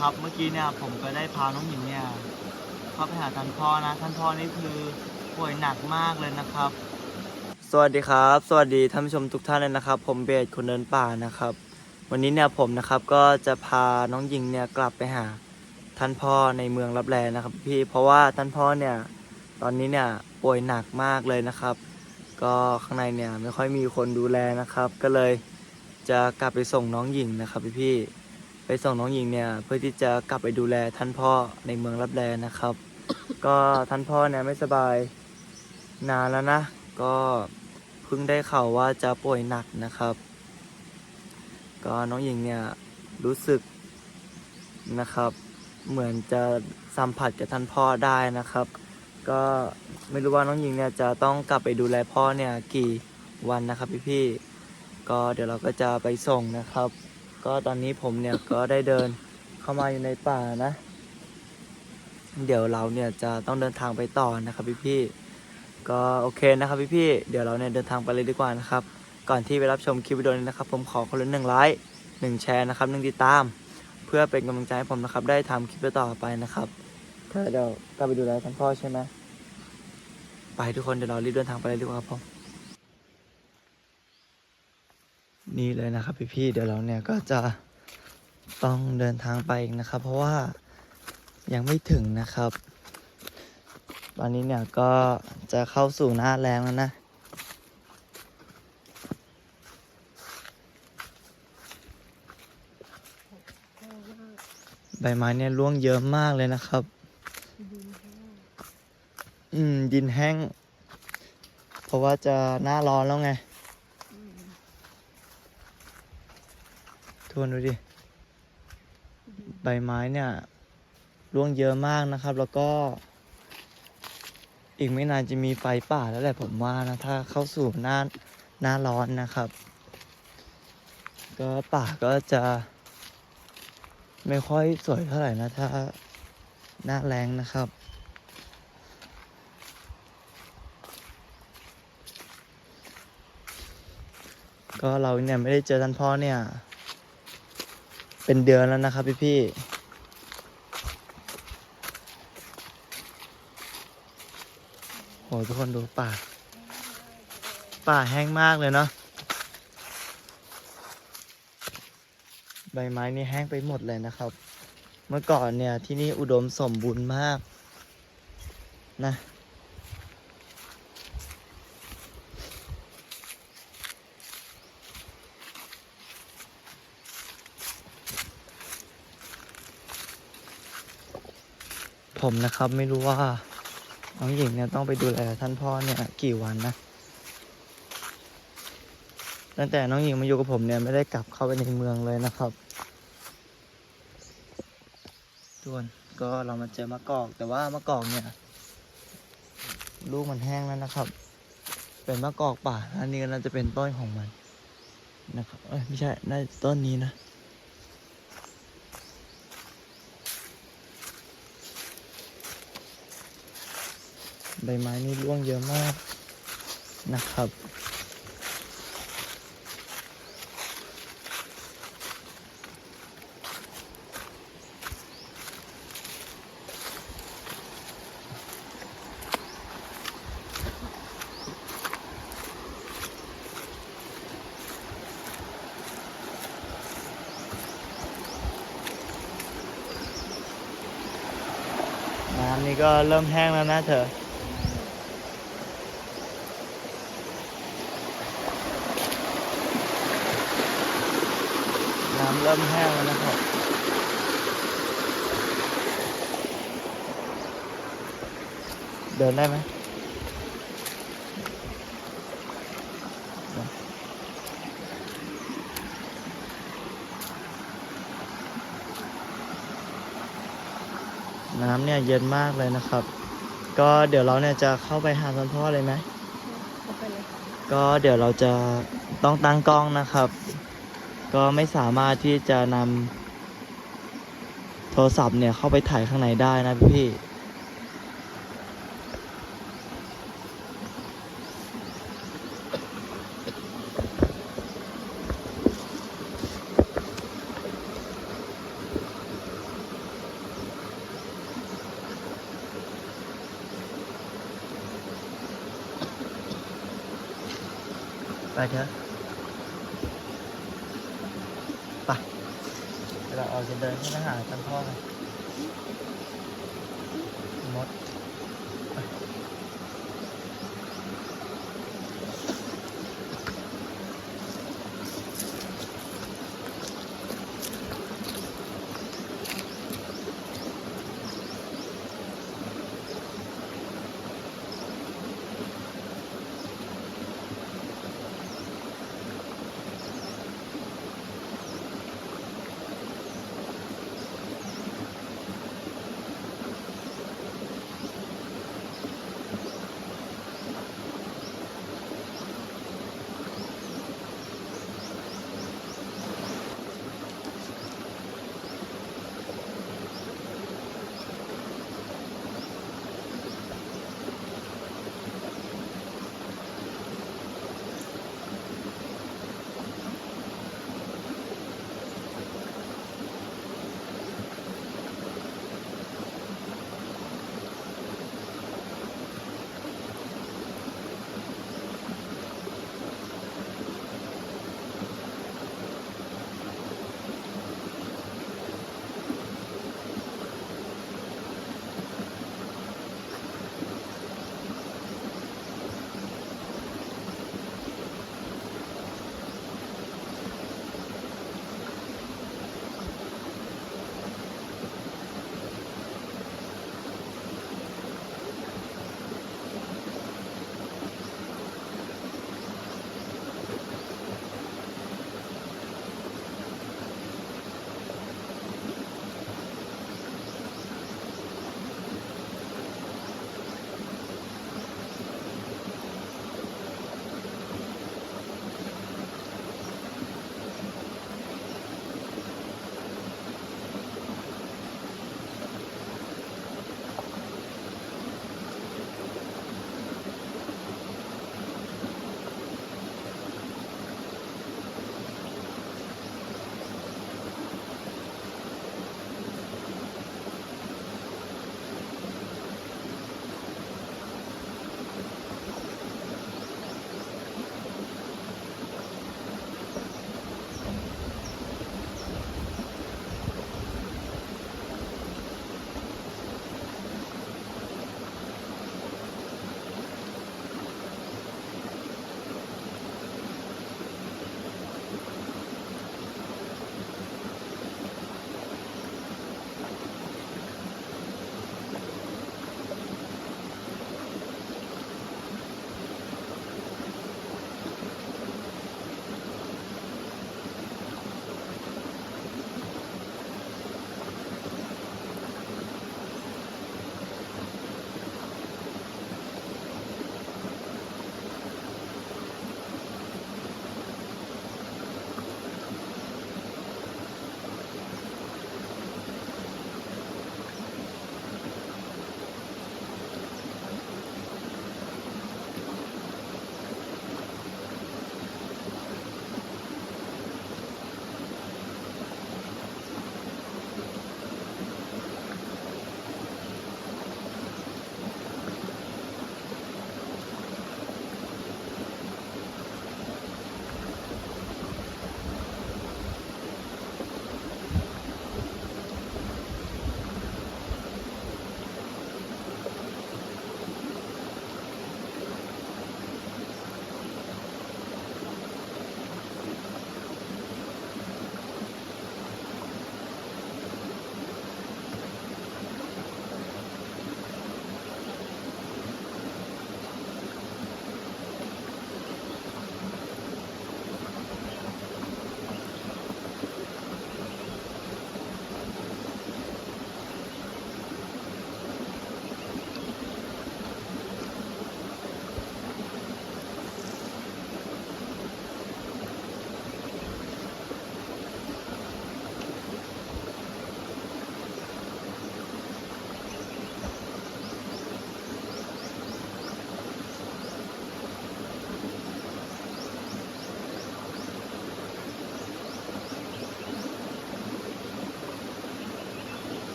ครับเมื่อกี้เนี่ยผมก็ได้พาน้องหญิงเนี่ยเข้าไปหาท่านพ่อนะ ท่านพ่อนี่คือป่วยหนักมากเลยนะครับ สวัสดีครับ สวัสดีท่านผู้ชมทุกท่านเลยนะครับ ผมเบสคนเดินป่านะครับ วันนี้เนี่ยผมนะครับก็จะพาน้องหญิงเนี่ยกลับไปหาท่านพ่อในเมืองรับแลนะครับ พี่เพราะว่าท่านพ่อเนี่ยตอนนี้เนี่ยป่วยหนักมากเลยนะครับ ก็ข้างในเนี่ยไม่ค่อยมีคนดูแลนะครับ ก็เลยจะกลับไปส่งน้องหญิงนะครับพี่พี่ ไปส่งน้องหญิงเนี่ยเพื่อที่จะกลับไปดูแลท่านพ่อในเมืองรับแลนะครับ ก็ท่านพ่อเนี่ยไม่สบายนานแล้วนะ ก็เพิ่งได้ข่าวว่าจะป่วยหนักนะครับ ก็น้องหญิงเนี่ยรู้สึกนะครับ เหมือนจะสัมผัสกับท่านพ่อได้นะครับ ก็ไม่รู้ว่าน้องหญิงเนี่ยจะต้องกลับไปดูแลพ่อเนี่ยกี่วันนะครับพี่ๆก็เดี๋ยวเราก็จะไปส่งนะครับ ก็ตอนนี้ผมเนี่ยก็ได้เดินเข้ามาอยู่ในป่านะ เดี๋ยวเราเนี่ยจะต้องเดินทางไปต่อนะครับพี่ๆก็โอเคนะครับพี่ๆเดี๋ยวเราเนี่ยเดินทางไปเลยดีกว่านะครับ ก่อนที่ไปรับชมคลิปวิดีโอนี้นะครับ ผมขอคนละหนึ่งไลค์หนึ่งแชร์นะครับหนึ่งติดตาม เพื่อเป็นกำลังใจให้ผมนะครับ ได้ทำคลิปต่อไปนะครับเดี๋ยวกลับไปดูแลท่านพ่อใช่ไหมไปทุกคนเดี๋ยวเรารีบเดินทางไปเลยดีกว่าครับผม นี่เลยนะครับพี่ๆเดี๋ยวเราเนี่ยก็จะต้องเดินทางไปอีกนะครับ เพราะว่ายังไม่ถึงนะครับ ตอนนี้เนี่ยก็จะเข้าสู่หน้าแรงแล้วนะใบไม้เนี่ยร่วงเยอะมากเลยนะครับ อืมดินแห้ง เพราะว่าจะหน้าร้อนแล้วไง ทวนดูดิ ใบไม้เนี่ยร่วงเยอะมากนะครับ แล้วก็ อีกไม่นานจะมีไฟป่าแล้วแหละผมว่านะ ถ้าเข้าสู่หน้าหน้าร้อนนะครับ ก็ป่าก็จะไม่ค่อยสวยเท่าไหร่นะ ถ้าหน้าแรงนะครับก็เราเนี่ยไม่ได้เจอท่านพ่อเนี่ย เป็นเดือนแล้วนะครับพี่พี่ๆโหทุกคนดูป่า ป่าแห้งมากเลยเนาะใบไม้นี่แห้งไปหมดเลยนะครับ เมื่อก่อนเนี่ยที่นี่อุดมสมบูรณ์มากนะ ผมนะครับ ไม่รู้ว่าน้องหญิงเนี่ยต้องไปดูแลท่านพ่อเนี่ยกี่วันนะ ตั้งแต่น้องหญิงมาอยู่กับผมเนี่ยไม่ได้กลับเข้าไปในเมืองเลยนะครับทุกคนก็เรามาเจอมะกอก แต่ว่ามะกอกเนี่ย ลูกมันแห้งแล้วนะครับ เป็นมะกอกป่าอันนี้ก็น่าจะเป็นต้นของมันนะครับเอ้ยไม่ใช่น่าต้นนี้นะ ใบไม้นี่ร่วงเยอะมากนะครับ น้ำนี่ก็เริ่มแห้งแล้วนะเธอ น้ำ เริ่มแห้งแล้วนะครับเดินได้ไหมน้ำเนี่ยเย็นมากเลยนะครับ ก็เดี๋ยวเราเนี่ยจะเข้าไปหาท่านพ่อเลยไหมเข้าไปเลยค่ะก็เดี๋ยวเราจะต้องตั้งกล้องนะครับ ก็ไม่สามารถที่จะนำโทรศัพท์เนี่ยเข้าไปถ่ายข้างในได้นะพี่ไปเถอะ เราออกจะเดินขึ้นไปหาท่านพ่อ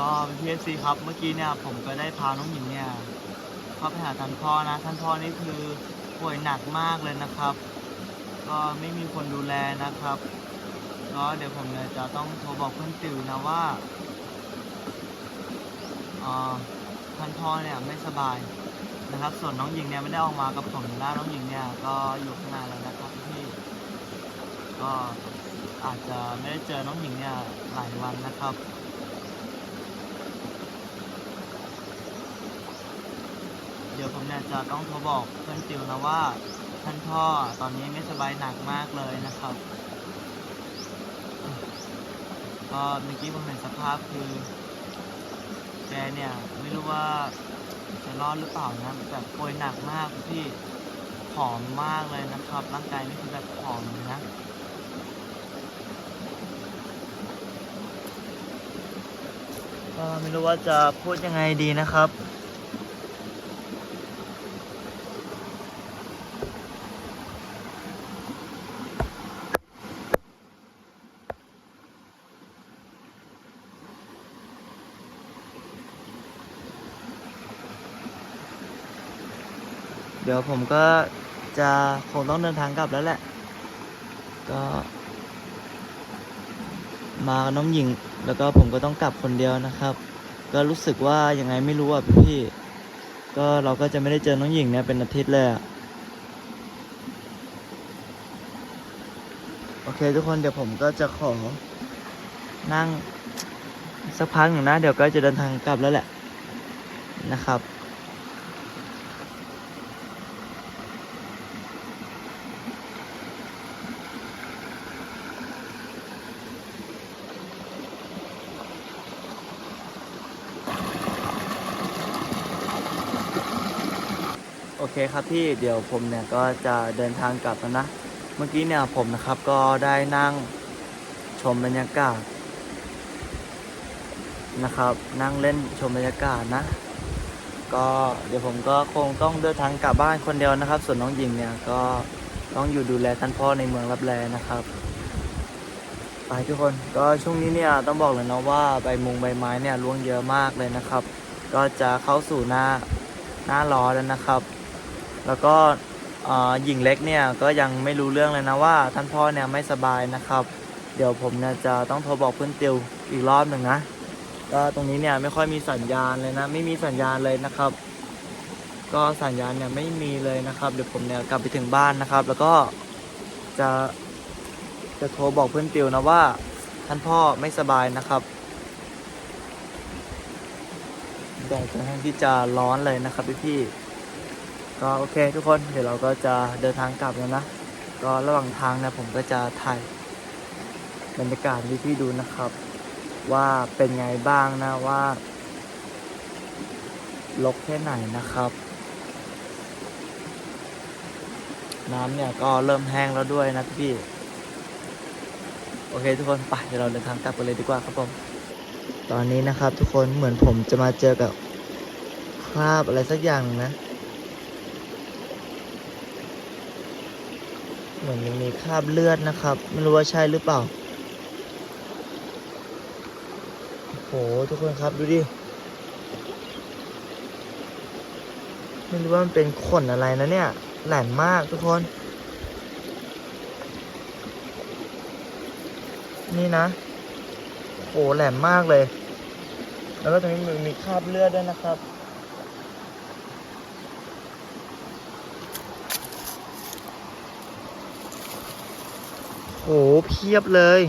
ก็พีเอซีครับ เมื่อกี้เนี่ยผมก็ได้พาน้องหญิงเนี่ยเข้าไปหาท่านพ่อนะ ท่านพ่อนี่คือป่วยหนักมากเลยนะครับ ก็ไม่มีคนดูแลนะครับ ก็เดี๋ยวผมเนี่ยจะต้องโทรบอกเพื่อนติวนะว่าอ่าท่านพ่อเนี่ยไม่สบายนะครับ ส่วนน้องหญิงเนี่ยไม่ได้ออกมากับผมนะน้องหญิงเนี่ยก็อยู่ข้างในแล้วนะครับพี่ก็อาจจะไม่ได้เจอน้องหญิงเนี่ยหลายวันนะครับ เดี๋ยวผมเนี่ยจะต้องโทรบอกเพื่อนติวนะว่า ท่านพ่อตอนนี้ไม่สบายหนักมากเลยนะครับก็เมื่อกี้ผมเห็นสภาพคือแกเนี่ยไม่รู้ว่าจะรอดหรือเปล่านะแบบป่วยหนักมากพี่ผอมมากเลยนะครับ ร่างกายนี่คือแบบผอมเลยนะก็ไม่รู้ว่าจะพูดยังไงดีนะครับ ดี๋ยวผมก็จะคงต้องเดินทางกลับแล้วแหละ ก็ มากับน้องหญิง แล้วก็ผมก็ต้องกลับคนเดียวนะครับ ก็รู้สึกว่ายังไงไม่รู้อะพี่ๆก็เราก็จะไม่ได้เจอน้องหญิงเนี่ยเป็นอาทิตย์เลยอะโอเคทุกคนเดี๋ยวผมก็จะขอนั่งสักพักหนึ่งนะ เดี๋ยวก็จะเดินทางกลับแล้วแหละนะครับ โอเคครับพี่เดี๋ยวผมเนี่ยก็จะเดินทางกลับแล้วนะ เมื่อกี้เนี่ยผมนะครับก็ได้นั่งชมบรรยากาศนะครับ นั่งเล่นชมบรรยากาศนะ ก็เดี๋ยวผมก็คงต้องเดินทางกลับบ้านคนเดียวนะครับ ส่วนน้องหญิงเนี่ยก็ต้องอยู่ดูแลท่านพ่อในเมืองรับแลนะครับไปทุกคนก็ช่วงนี้เนี่ยต้องบอกเลยนะว่าใบมุงใบไม้เนี่ยร่วงเยอะมากเลยนะครับ ก็จะเข้าสู่หน้าหน้าร้อนแล้วนะครับ แล้วก็หญิงเล็กเนี่ยก็ยังไม่รู้เรื่องเลยนะว่าท่านพ่อเนี่ยไม่สบายนะครับ เดี๋ยวผมเนี่ยจะต้องโทรบอกเพื่อนติวอีกรอบหนึ่งนะก็ตรงนี้เนี่ยไม่ค่อยมีสัญญาณเลยนะ ไม่มีสัญญาณเลยนะครับ ก็สัญญาณเนี่ยไม่มีเลยนะครับเดี๋ยวผมเนี่ยกลับไปถึงบ้านนะครับ แล้วก็จะจะโทรบอกเพื่อนติวนะว่าท่านพ่อไม่สบายนะครับแดดค่อนข้างที่จะร้อนเลยนะครับพี่ ก็โอเคทุกคนเดี๋ยวเราก็จะเดินทางกลับแล้วนะ ก็ระหว่างทางนี่ยผมก็จะถ่ายบรรยากาศให้พี่ดูนะครับ ว่าเป็นไงบ้างนะว่าลกแค่ไหนนะครับ น้ำเนี่ยก็เริ่มแห้งแล้วด้วยนะพี่โอเคทุกคนไปเดี๋ยวเราเดินทางกลับกันเลยดีกว่าครับผม ตอนนี้นะครับ ทุกคนเหมือนผมจะมาเจอกับคราบอะไรสักอย่างนะ เห มือนยังมีคราบเลือดนะครับ ไม่รู้ว่าใช่หรือเปล่า โหทุกคนครับดูดิ ไม่รู้ว่ามันเป็นขนอะไรนะเนี่ย แหลมมากทุกคน นี่นะ โหแหลมมากเลย แล้วก็ตรงนี้มันมีคราบเลือดด้วยนะครับ โหเพียบเลย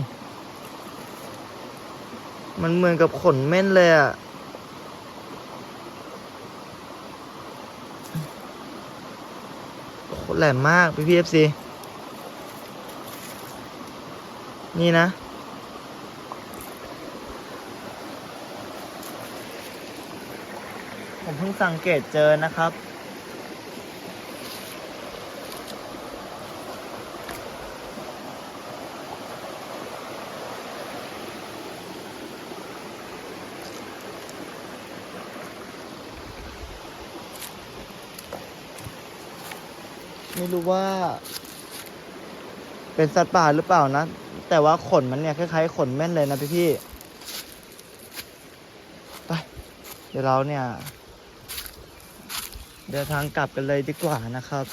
มันเหมือนกับขนเม่นเลยอะโคตรแหลมมาก พี่พีเอฟซีนี่นะ ผมเพิ่งสังเกตเจอนะครับ ไม่รู้ว่า เป็นสัตว์ป่าหรือเปล่านะ แต่ว่าขนมันเนี่ยคล้ายๆขนแม่นเลยนะพี่พี่ไปเดี๋ยวเราเนี่ย เดินทางกลับกันเลยดีกว่านะครับ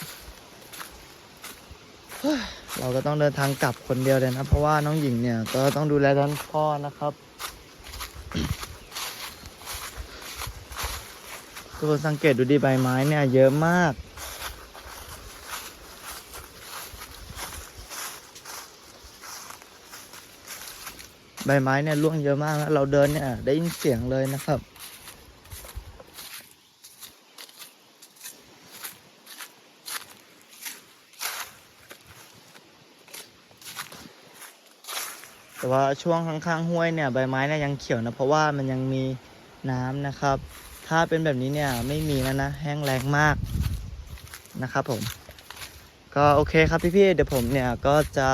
เราก็ต้องเดินทางกลับคนเดียวเลยนะ เพราะว่าน้องหญิงเนี่ย ก็ต้องดูแลท่านพ่อนะครับทุกคนสังเกตดูดีใบไม้เนี่ย เยอะมาก ใบไม้เนี่ยร่วงเยอะมากนะเราเดินเนี่ยได้ยินเสียงเลยนะครับ แต่ว่าช่วงข้างๆห้วยเนี่ยใบไม้เนี่ยยังเขียวนะเพราะว่ามันยังมีน้ำนะครับ ถ้าเป็นแบบนี้เนี่ยไม่มีแล้วนะแห้งแรงมากนะครับผม ก็โอเคครับพี่ๆเดี๋ยวผมเนี่ยก็จะ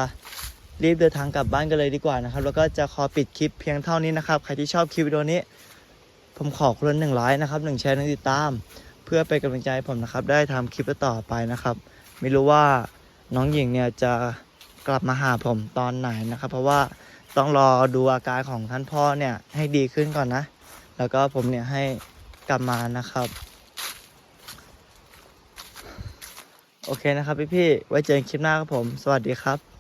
รีบเดินทางกลับบ้านกันเลยดีกว่านะครับ แล้วก็จะขอปิดคลิปเพียงเท่านี้นะครับ ใครที่ชอบคลิปวิดีโอนี้ ผมขอคนละหนึ่งไลค์นะครับหนึ่งแชร์หนึ่งติดตาม เพื่อเป็นกำลังใจให้ผมนะครับ ได้ทำคลิปต่อไปนะครับ ไม่รู้ว่าน้องหญิงเนี่ยจะกลับมาหาผมตอนไหนนะครับ เพราะว่าต้องรอดูอาการของท่านพ่อเนี่ยให้ดีขึ้นก่อนนะ แล้วก็ผมเนี่ยให้กลับมานะครับโอเคนะครับพี่ๆไว้เจอกันคลิปหน้าครับผม สวัสดีครับ